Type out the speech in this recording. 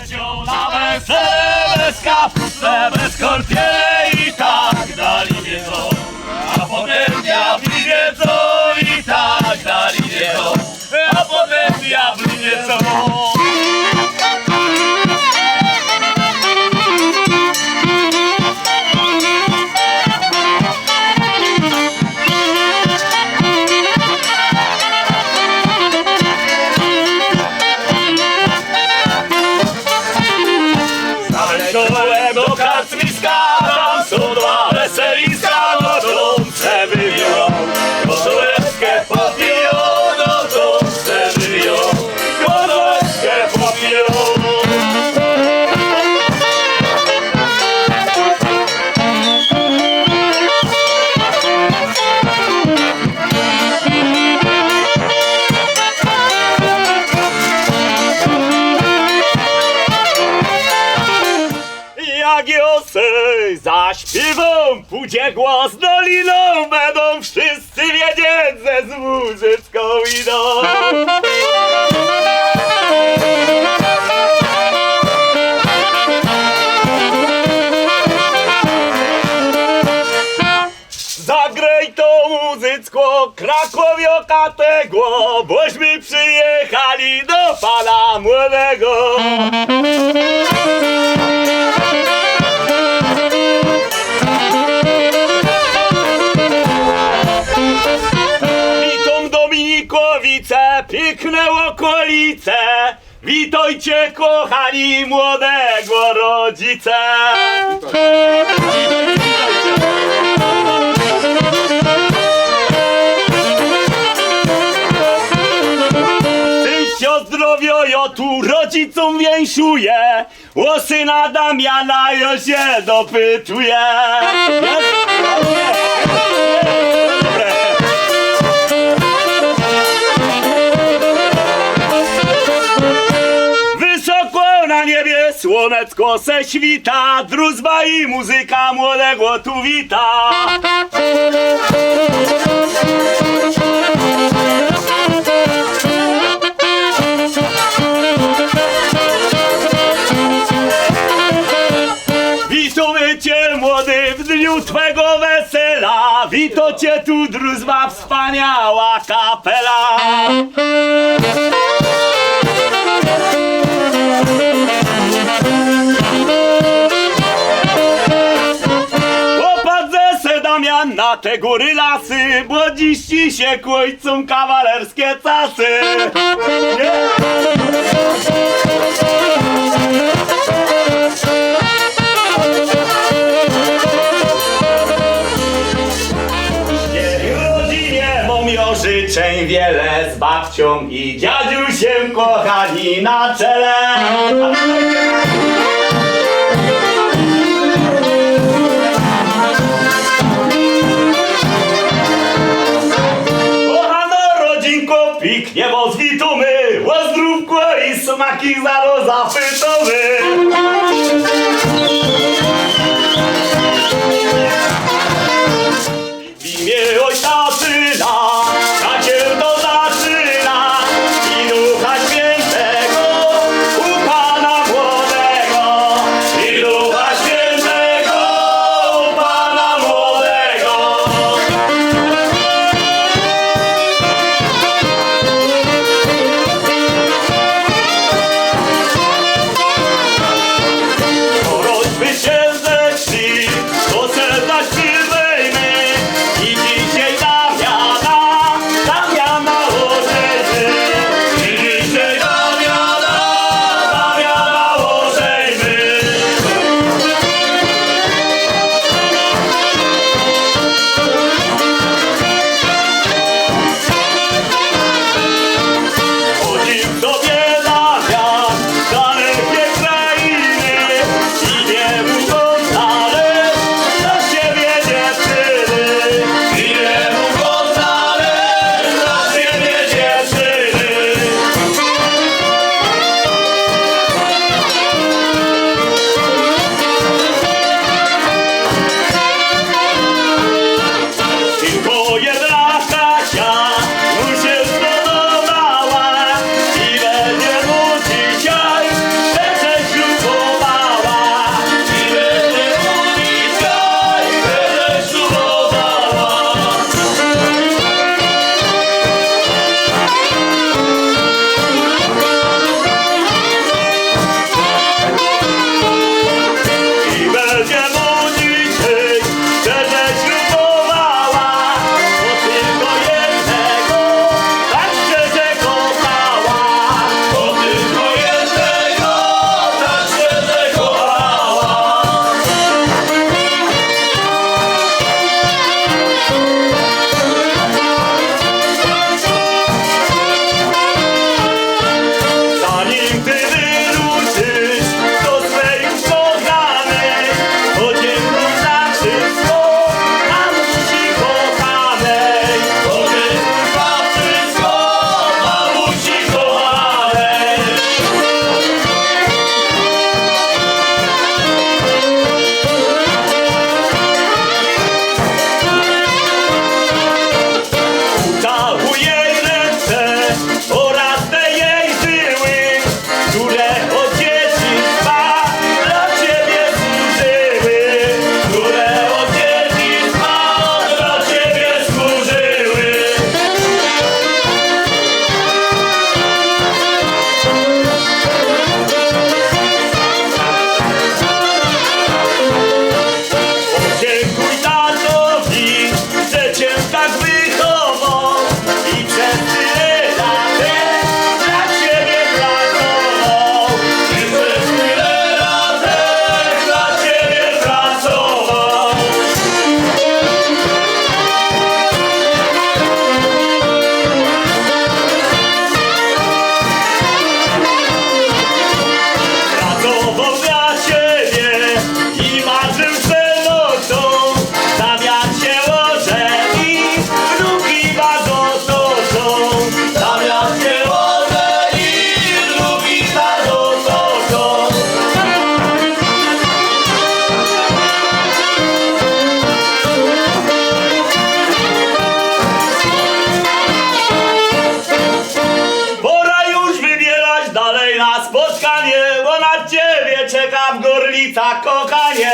Lecią na wesele z. Jak Josej zaśpiewą, pójdzie głos doliną, będą wszyscy wiedzieć, że z Łużycką idą. Zagraj to muzycko, Krakowioka tego, bośmy przyjechali Dominikowice, piękne okolice. Witajcie kochani młodego rodzice. Zdrowia ja tu rodzicom więszuję. O syna Damiana ja się dopytuję. Niebie słonecko se świta, druzba i muzyka młodego tu wita. Witamy młody w dniu twego wesela, wito cię tu druzba wspaniała kapela. Na te góry lasy, bo dziś ci się kłójcą kawalerskie casy. Życzeń wiele z babcią i dziadziusiem kochani na czele. Zaro zapytamy. Ciebie czeka w Gorlicach kochanie.